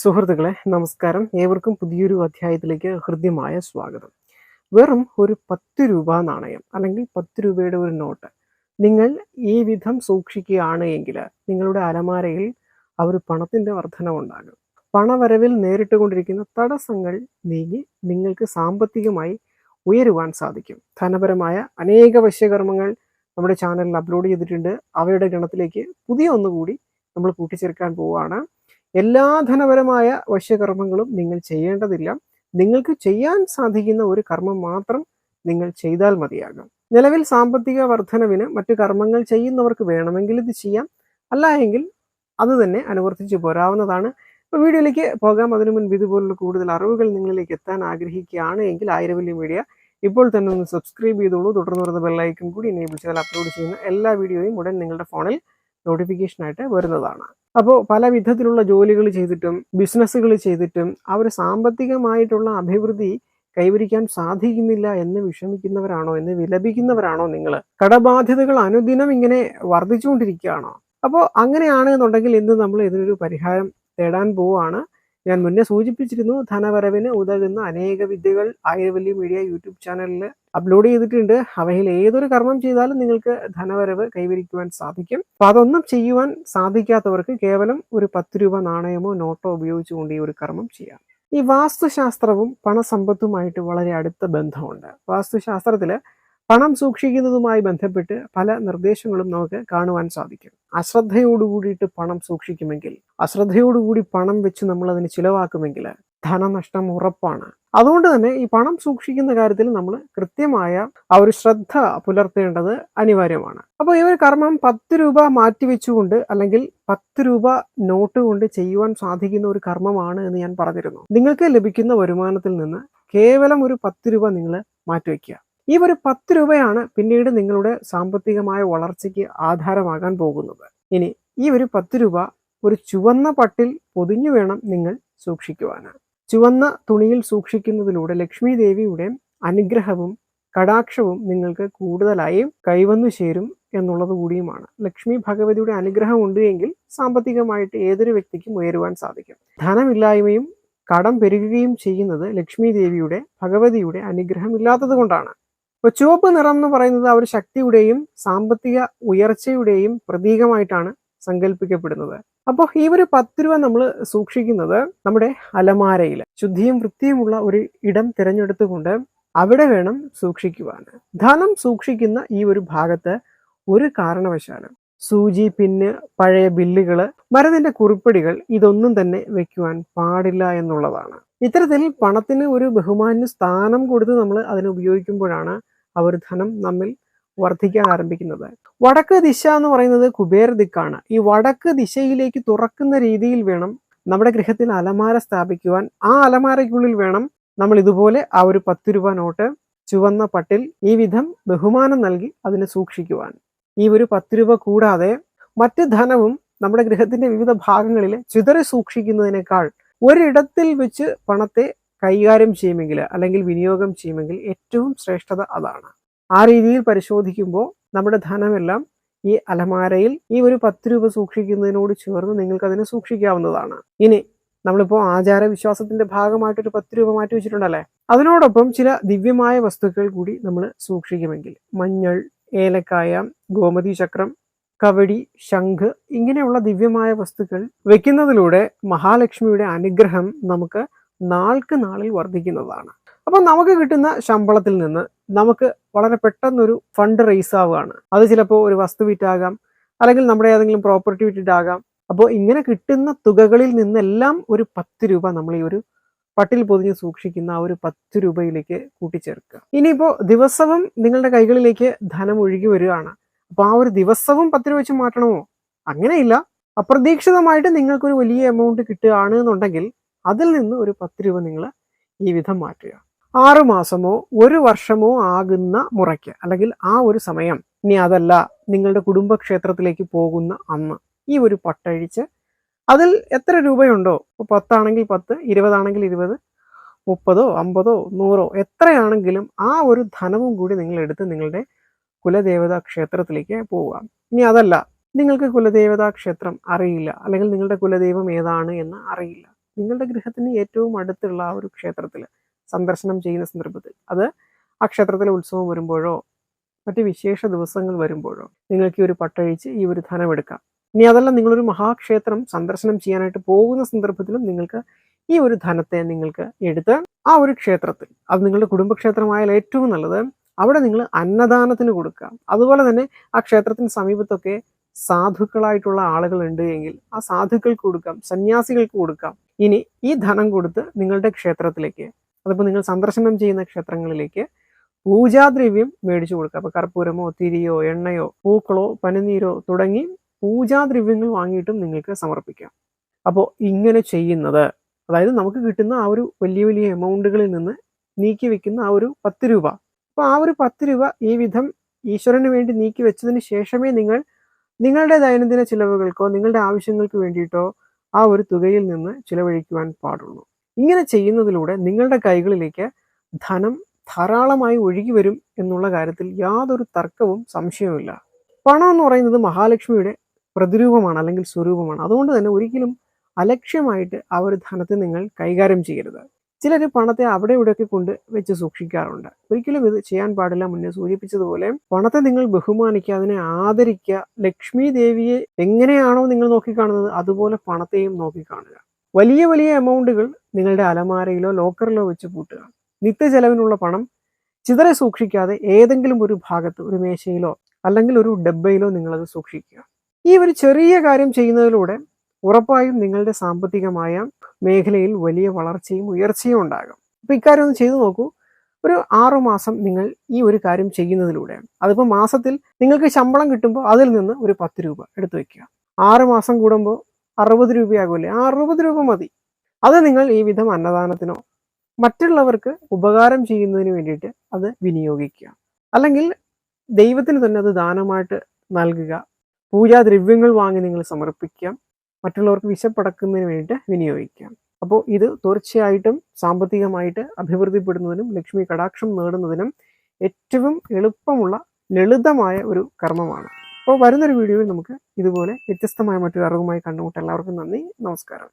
സുഹൃത്തുക്കളെ നമസ്കാരം. ഏവർക്കും പുതിയൊരു അധ്യായത്തിലേക്ക് ഹൃദ്യമായ സ്വാഗതം. വെറും ഒരു പത്ത് രൂപ നാണയം അല്ലെങ്കിൽ പത്ത് രൂപയുടെ ഒരു നോട്ട് നിങ്ങൾ ഈ വിധം സൂക്ഷിക്കുകയാണ് എങ്കിൽ നിങ്ങളുടെ അലമാരയിൽ ആ ഒരു പണത്തിന്റെ വർധനവുണ്ടാകും പണവരവിൽ നേരിട്ട് കൊണ്ടിരിക്കുന്ന തടസ്സങ്ങൾ നീങ്ങി നിങ്ങൾക്ക് സാമ്പത്തികമായി ഉയരുവാൻ സാധിക്കും. ധനപരമായ അനേക വശ്യകർമ്മങ്ങൾ നമ്മുടെ ചാനലിൽ അപ്ലോഡ് ചെയ്തിട്ടുണ്ട്. അവയുടെ ഗണത്തിലേക്ക് പുതിയ ഒന്നുകൂടി നമ്മൾ കൂട്ടിച്ചേർക്കാൻ പോവുകയാണ്. എല്ലാ ധനപരമായ വശ്യകർമ്മങ്ങളും നിങ്ങൾ ചെയ്യേണ്ടതില്ല. നിങ്ങൾക്ക് ചെയ്യാൻ സാധിക്കുന്ന ഒരു കർമ്മം മാത്രം നിങ്ങൾ ചെയ്താൽ മതിയാകും. നിലവിൽ സാമ്പത്തിക വർധനവിന് മറ്റു കർമ്മങ്ങൾ ചെയ്യുന്നവർക്ക് വേണമെങ്കിൽ ഇത് ചെയ്യാം. അല്ല എങ്കിൽ അത് തന്നെ അനുവർത്തിച്ച് പോരാവുന്നതാണ്. ഇപ്പോൾ വീഡിയോയിലേക്ക് പോകാം. അതിനു മുൻപ് ഇതുപോലുള്ള കൂടുതൽ അറിവുകൾ നിങ്ങളിലേക്ക് എത്താൻ ആഗ്രഹിക്കുകയാണ് എങ്കിൽ ആയിരവല്ലി മീഡിയ ഇപ്പോൾ തന്നെ ഒന്ന് സബ്സ്ക്രൈബ് ചെയ്തോളൂ. തുടർന്ന് വരുന്ന ബെല്ലൈക്കൺ കൂടി എനേബിൾ ചെയ്താൽ അപ്ലോഡ് ചെയ്യുന്ന എല്ലാ വീഡിയോയും ഉടൻ നിങ്ങളുടെ ഫോണിൽ നോട്ടിഫിക്കേഷനായിട്ട് വരുന്നതാണ്. അപ്പോൾ പല വിധത്തിലുള്ള ജോലികൾ ചെയ്തിട്ടും ബിസിനസ്സുകൾ ചെയ്തിട്ടും അവർ സാമ്പത്തികമായിട്ടുള്ള അഭിവൃദ്ധി കൈവരിക്കാൻ സാധിക്കുന്നില്ല എന്ന് വിഷമിക്കുന്നവരാണോ എന്ന് വിലപിക്കുന്നവരാണോ നിങ്ങൾ കടബാധ്യതകൾ അനുദിനം ഇങ്ങനെ വർദ്ധിച്ചുകൊണ്ടിരിക്കുകയാണോ? അപ്പോൾ അങ്ങനെയാണെന്നുണ്ടെങ്കിൽ ഇന്ന് നമ്മൾ ഇതിനൊരു പരിഹാരം തേടാൻ പോവുകയാണ് ഞാൻ മുന്നേ സൂചിപ്പിച്ചിരുന്നു ധനവരവിന് ഉതകുന്ന അനേക വിദ്യകൾ ആയിരവല്ലി മീഡിയ യൂട്യൂബ് ചാനലിൽ അപ്ലോഡ് ചെയ്തിട്ടുണ്ട്. അവയിൽ ഏതൊരു കർമ്മം ചെയ്താലും നിങ്ങൾക്ക് ധനവരവ് കൈവരിക്കുവാൻ സാധിക്കും. അപ്പൊ അതൊന്നും ചെയ്യുവാൻ സാധിക്കാത്തവർക്ക് കേവലം ഒരു പത്ത് രൂപ നാണയമോ നോട്ടോ ഉപയോഗിച്ചുകൊണ്ട് ഈ ഒരു കർമ്മം ചെയ്യാം. ഈ വാസ്തുശാസ്ത്രവും പണസമ്പത്തുമായിട്ട് വളരെ അടുത്ത ബന്ധമുണ്ട്. വാസ്തുശാസ്ത്രത്തിൽ പണം സൂക്ഷിക്കുന്നതുമായി ബന്ധപ്പെട്ട് പല നിർദ്ദേശങ്ങളും നമുക്ക് കാണുവാൻ സാധിക്കും. അശ്രദ്ധയോടുകൂടിയിട്ട് പണം സൂക്ഷിക്കുമെങ്കിൽ അശ്രദ്ധയോടുകൂടി പണം വെച്ച് നമ്മൾ അതിന് ചിലവാക്കുമെങ്കിൽ ധനനഷ്ടം ഉറപ്പാണ്. അതുകൊണ്ട് തന്നെ ഈ പണം സൂക്ഷിക്കുന്ന കാര്യത്തിൽ നമ്മൾ കൃത്യമായ ആ ഒരു ശ്രദ്ധ പുലർത്തേണ്ടത് അനിവാര്യമാണ്. അപ്പോൾ ഈ ഒരു കർമ്മം പത്ത് രൂപ മാറ്റിവെച്ചുകൊണ്ട് അല്ലെങ്കിൽ പത്ത് രൂപ നോട്ട് കൊണ്ട് ചെയ്യുവാൻ സാധിക്കുന്ന ഒരു കർമ്മമാണ് എന്ന് ഞാൻ പറഞ്ഞിരുന്നു. നിങ്ങൾക്ക് ലഭിക്കുന്ന വരുമാനത്തിൽ നിന്ന് കേവലം ഒരു പത്ത് രൂപ നിങ്ങൾ മാറ്റിവെക്കുക ഈ ഒരു പത്ത് രൂപയാണ് പിന്നീട് നിങ്ങളുടെ സാമ്പത്തികമായ വളർച്ചയ്ക്ക് ആധാരമാകാൻ പോകുന്നത്. ഇനി ഈ ഒരു പത്ത് രൂപ ഒരു ചുവന്ന പട്ടിൽ പൊതിഞ്ഞു വേണം നിങ്ങൾ സൂക്ഷിക്കുവാൻ ചുവന്ന തുണിയിൽ സൂക്ഷിക്കുന്നതിലൂടെ ലക്ഷ്മി ദേവിയുടെ അനുഗ്രഹവും കടാക്ഷവും നിങ്ങൾക്ക് കൂടുതലായും കൈവന്നു ചേരും എന്നുള്ളത് കൂടിയുമാണ്. ലക്ഷ്മി ഭഗവതിയുടെ അനുഗ്രഹം ഉണ്ട് എങ്കിൽ സാമ്പത്തികമായിട്ട് ഏതൊരു വ്യക്തിക്കും ഉയരുവാൻ സാധിക്കും. ധനമില്ലായ്മയും കടം പെരുകുകയും ചെയ്യുന്നത് ലക്ഷ്മി ദേവിയുടെ ഭഗവതിയുടെ അനുഗ്രഹം ഇല്ലാത്തത് കൊണ്ടാണ്. ഇപ്പോൾ ചുവപ്പ് നിറം എന്ന് പറയുന്നത് ഒരു ശക്തിയുടെയും സാമ്പത്തിക ഉയർച്ചയുടെയും പ്രതീകമായിട്ടാണ് സങ്കല്പിക്കപ്പെടുന്നത് അപ്പോൾ ഈ ഒരു പത്ത് രൂപ നമ്മൾ സൂക്ഷിക്കുന്നത് നമ്മുടെ അലമാരയിൽ ശുദ്ധിയും വൃത്തിയുമുള്ള ഒരു ഇടം തിരഞ്ഞെടുത്തുകൊണ്ട് അവിടെ വേണം സൂക്ഷിക്കുവാൻ ധനം സൂക്ഷിക്കുന്ന ഈ ഒരു ഭാഗത്ത് ഒരു കാരണവശാലും സൂചി പിന്ന് പഴയ ബില്ലുകൾ മരുന്നിന്റെ കുറിപ്പടികൾ ഇതൊന്നും തന്നെ വെക്കുവാൻ പാടില്ല എന്നുള്ളതാണ്. ഇത്തരത്തിൽ പണത്തിന് ഒരു ബഹുമാന്യ സ്ഥാനം കൊടുത്ത് നമ്മൾ അതിനെ ഉപയോഗിക്കുമ്പോഴാണ് ധനം നമ്മിൽ വർദ്ധിക്കാൻ ആരംഭിക്കുന്നത്. വടക്ക് ദിശ എന്ന് പറയുന്നത് കുബേര ദിക്കാണ്. ഈ വടക്ക് ദിശയിലേക്ക് തുറക്കുന്ന രീതിയിൽ വേണം നമ്മുടെ ഗൃഹത്തിൽ അലമാര സ്ഥാപിക്കുവാൻ. ആ അലമാരയ്ക്കുള്ളിൽ വേണം നമ്മൾ ഇതുപോലെ ആ ഒരു പത്ത് രൂപ നോട്ട് ചുവന്ന പട്ടിൽ ഈ വിധം ബഹുമാനം നൽകി അതിനെ സൂക്ഷിക്കുവാൻ. ഈ ഒരു പത്ത് രൂപ കൂടാതെ മറ്റ് ധനവും നമ്മുടെ ഗൃഹത്തിന്റെ വിവിധ ഭാഗങ്ങളിൽ ചിതറി സൂക്ഷിക്കുന്നതിനേക്കാൾ ഒരിടത്തിൽ വെച്ച് പണത്തെ കൈകാര്യം ചെയ്യുമെങ്കിൽ അല്ലെങ്കിൽ വിനിയോഗം ചെയ്യുമെങ്കിൽ ഏറ്റവും ശ്രേഷ്ഠത അതാണ്. ആ രീതിയിൽ പരിശോധിക്കുമ്പോൾ നമ്മുടെ ധനമെല്ലാം ഈ അലമാരയിൽ ഈ ഒരു പത്ത് രൂപ സൂക്ഷിക്കുന്നതിനോട് ചേർന്ന് നിങ്ങൾക്ക് അതിനെ സൂക്ഷിക്കാവുന്നതാണ്. ഇനി നമ്മളിപ്പോൾ ആചാര വിശ്വാസത്തിന്റെ ഭാഗമായിട്ട് ഒരു പത്ത് രൂപ മാറ്റി വെച്ചിട്ടുണ്ടല്ലേ? അതിനോടൊപ്പം ചില ദിവ്യമായ വസ്തുക്കൾ കൂടി നമ്മൾ സൂക്ഷിക്കുമെങ്കിൽ മഞ്ഞൾ ഏലക്കായ ഗോമതി ചക്രം കവടി ശംഖ് ഇങ്ങനെയുള്ള ദിവ്യമായ വസ്തുക്കൾ വെക്കുന്നതിലൂടെ മഹാലക്ഷ്മിയുടെ അനുഗ്രഹം നമുക്ക് നാൾക്ക് നാളിൽ വർദ്ധിക്കുന്നതാണ്. അപ്പം നമുക്ക് കിട്ടുന്ന ശമ്പളത്തിൽ നിന്ന് നമുക്ക് വളരെ പെട്ടെന്നൊരു ഫണ്ട് റേസ് ആവുകയാണ്. അത് ചിലപ്പോൾ ഒരു വസ്തു വിറ്റാകാം അല്ലെങ്കിൽ നമ്മുടെ ഏതെങ്കിലും പ്രോപ്പർട്ടി വിറ്റിട്ടാകാം. അപ്പോൾ ഇങ്ങനെ കിട്ടുന്ന തുകകളിൽ നിന്നെല്ലാം ഒരു പത്ത് രൂപ നമ്മൾ ഈ ഒരു പട്ടിൽ പൊതിഞ്ഞ് സൂക്ഷിക്കുന്ന ആ ഒരു പത്ത് രൂപയിലേക്ക് കൂട്ടിച്ചേർക്കുക. ഇനിയിപ്പോൾ ദിവസവും നിങ്ങളുടെ കൈകളിലേക്ക് ധനം ഒഴുകി വരികയാണ്. അപ്പോൾ ആ ഒരു ദിവസവും പത്ത് രൂപ വെച്ച് മാറ്റണമോ? അങ്ങനെയില്ല. അപ്രതീക്ഷിതമായിട്ട് നിങ്ങൾക്കൊരു വലിയ എമൗണ്ട് കിട്ടുകയാണ് എന്നുണ്ടെങ്കിൽ അതിൽ നിന്ന് ഒരു പത്ത് രൂപ നിങ്ങൾ ഈ വിധം മാറ്റുക. ആറു മാസമോ ഒരു വർഷമോ ആകുന്ന മുറയ്ക്ക് അല്ലെങ്കിൽ ആ ഒരു സമയം ഇനി അതല്ല നിങ്ങളുടെ കുടുംബക്ഷേത്രത്തിലേക്ക് പോകുന്ന അന്ന് ഈ ഒരു പട്ടഴിച്ച് അതിൽ എത്ര രൂപയുണ്ടോ? ഇപ്പോൾ പത്താണെങ്കിൽ പത്ത് ഇരുപതാണെങ്കിൽ ഇരുപത് മുപ്പതോ അമ്പതോ നൂറോ എത്രയാണെങ്കിലും ആ ഒരു ധനവും കൂടി നിങ്ങൾ എടുത്ത് നിങ്ങളുടെ കുലദേവതാ ക്ഷേത്രത്തിലേക്ക് പോവുക. ഇനി അതല്ല നിങ്ങൾക്ക് കുലദേവതാ ക്ഷേത്രം അറിയില്ല അല്ലെങ്കിൽ നിങ്ങളുടെ കുലദൈവം ഏതാണ് എന്ന് അറിയില്ല. നിങ്ങളുടെ ഗൃഹത്തിന് ഏറ്റവും അടുത്തുള്ള ആ ഒരു ക്ഷേത്രത്തിൽ സന്ദർശനം ചെയ്യുന്ന സന്ദർഭത്തിൽ. അത് ആ ക്ഷേത്രത്തിലെ ഉത്സവം വരുമ്പോഴോ മറ്റ് വിശേഷ ദിവസങ്ങൾ വരുമ്പോഴോ നിങ്ങൾക്ക് ഈ ഒരു പട്ടഴിച്ച് ഈ ഒരു ധനം എടുക്കാം. ഇനി അതല്ല നിങ്ങളൊരു മഹാക്ഷേത്രം സന്ദർശനം ചെയ്യാനായിട്ട് പോകുന്ന സന്ദർഭത്തിലും നിങ്ങൾക്ക് ഈ ഒരു ധനത്തെ നിങ്ങൾക്ക് എടുത്ത് ആ ഒരു ക്ഷേത്രത്തിൽ അത് നിങ്ങളുടെ കുടുംബക്ഷേത്രമായാൽ ഏറ്റവും നല്ലത് അവിടെ നിങ്ങൾ അന്നദാനത്തിന് കൊടുക്കുക. അതുപോലെ തന്നെ ആ ക്ഷേത്രത്തിന് സമീപത്തൊക്കെ സാധുക്കളായിട്ടുള്ള ആളുകൾ ഉണ്ട് എങ്കിൽ ആ സാധുക്കൾക്ക് കൊടുക്കാം സന്യാസികൾക്ക് കൊടുക്കാം. ഇനി ഈ ധനം കൊടുത്ത് നിങ്ങളുടെ ക്ഷേത്രത്തിലേക്ക് അതിപ്പോൾ നിങ്ങൾ സന്ദർശനം ചെയ്യുന്ന ക്ഷേത്രങ്ങളിലേക്ക് പൂജാദ്രവ്യം മേടിച്ചു കൊടുക്കുക. അപ്പോൾ കർപ്പൂരമോ തിരിയോ എണ്ണയോ പൂക്കളോ പനിനീരോ തുടങ്ങി പൂജാദ്രവ്യങ്ങൾ വാങ്ങിയിട്ടും നിങ്ങൾക്ക് സമർപ്പിക്കാം. അപ്പോൾ ഇങ്ങനെ ചെയ്യുന്നത് അതായത് നമുക്ക് കിട്ടുന്ന ആ ഒരു വലിയ വലിയ എമൗണ്ടുകളിൽ നിന്ന് നീക്കി വെക്കുന്ന ആ ഒരു പത്ത് രൂപ. അപ്പോൾ ആ ഒരു പത്ത് രൂപ ഈ വിധം ഈശ്വരന് വേണ്ടി നീക്കി വെച്ചതിന് ശേഷമേ നിങ്ങൾ നിങ്ങളുടെ ദൈനംദിന ചിലവുകൾക്കോ നിങ്ങളുടെ ആവശ്യങ്ങൾക്ക് വേണ്ടിയിട്ടോ ആ ഒരു തുകയിൽ നിന്ന് ചിലവഴിക്കുവാൻ പാടുള്ളൂ. ഇങ്ങനെ ചെയ്യുന്നതിലൂടെ നിങ്ങളുടെ കൈകളിലേക്ക് ധനം ധാരാളമായി ഒഴുകി വരും എന്നുള്ള കാര്യത്തിൽ യാതൊരു തർക്കവും സംശയവുമില്ല. പണം എന്ന് പറയുന്നത് മഹാലക്ഷ്മിയുടെ പ്രതിരൂപമാണ് അല്ലെങ്കിൽ സ്വരൂപമാണ്. അതുകൊണ്ട് തന്നെ ഒരിക്കലും അലക്ഷ്യമായിട്ട് ആ ഒരു ധനത്തെ നിങ്ങൾ കൈകാര്യം ചെയ്യരുത്. ചിലർ പണത്തെ അവിടെ ഇവിടെയൊക്കെ കൊണ്ട് വെച്ച് സൂക്ഷിക്കാറുണ്ട്. ഒരിക്കലും ഇത് ചെയ്യാൻ പാടില്ല. മുന്നേ സൂചിപ്പിച്ചതുപോലെ പണത്തെ നിങ്ങൾ ബഹുമാനിക്കുക അതിനെ ആദരിക്കുക ലക്ഷ്മി ദേവിയെ എങ്ങനെയാണോ നിങ്ങൾ നോക്കിക്കാണുന്നത് അതുപോലെ പണത്തെയും നോക്കിക്കാണുക. വലിയ വലിയ എമൗണ്ടുകൾ നിങ്ങളുടെ അലമാരയിലോ ലോക്കറിലോ വെച്ച് പൂട്ടുക. നിത്യചെലവിനുള്ള പണം ചിതറെ സൂക്ഷിക്കാതെ ഏതെങ്കിലും ഒരു ഭാഗത്ത് ഒരു മേശയിലോ അല്ലെങ്കിൽ ഒരു ഡബ്ബയിലോ നിങ്ങളത് സൂക്ഷിക്കുക. ഈ ഒരു ചെറിയ കാര്യം ചെയ്യുന്നതിലൂടെ ഉറപ്പായും നിങ്ങളുടെ സാമ്പത്തികമായ മേഖലയിൽ വലിയ വളർച്ചയും ഉയർച്ചയും ഉണ്ടാകും. അപ്പൊ ഇക്കാര്യം ഒന്ന് ചെയ്തു നോക്കൂ. ഒരു ആറു മാസം നിങ്ങൾ ഈ ഒരു കാര്യം ചെയ്യുന്നതിലൂടെ അതിപ്പോൾ മാസത്തിൽ നിങ്ങൾക്ക് ശമ്പളം കിട്ടുമ്പോൾ അതിൽ നിന്ന് ഒരു പത്ത് രൂപ എടുത്തു വെക്കുക. ആറ് മാസം കൂടുമ്പോൾ അറുപത് രൂപയാകുമല്ലേ ആ അറുപത് രൂപ മതി. അത് നിങ്ങൾ ഈ വിധം അന്നദാനത്തിനോ മറ്റുള്ളവർക്ക് ഉപകാരം ചെയ്യുന്നതിന് വേണ്ടിയിട്ട് അത് വിനിയോഗിക്കുക. അല്ലെങ്കിൽ ദൈവത്തിന് തന്നെ അത് ദാനമായിട്ട് നൽകുക. പൂജാദ്രവ്യങ്ങൾ വാങ്ങി നിങ്ങൾ സമർപ്പിക്കാം മറ്റുള്ളവർക്ക് വിശപ്പടക്കുന്നതിന് വേണ്ടിയിട്ട് വിനിയോഗിക്കാം അപ്പോൾ ഇത് തീർച്ചയായിട്ടും സാമ്പത്തികമായിട്ട് അഭിവൃദ്ധിപ്പെടുന്നതിനും ലക്ഷ്മി കടാക്ഷം നേടുന്നതിനും ഏറ്റവും എളുപ്പമുള്ള ലളിതമായ ഒരു കർമ്മമാണ്. അപ്പോൾ വരുന്നൊരു വീഡിയോയിൽ നമുക്ക് ഇതുപോലെ വ്യത്യസ്തമായ മറ്റൊരു അറിവുമായി കണ്ടുമുട്ടാം എല്ലാവർക്കും നന്ദി. നമസ്കാരം.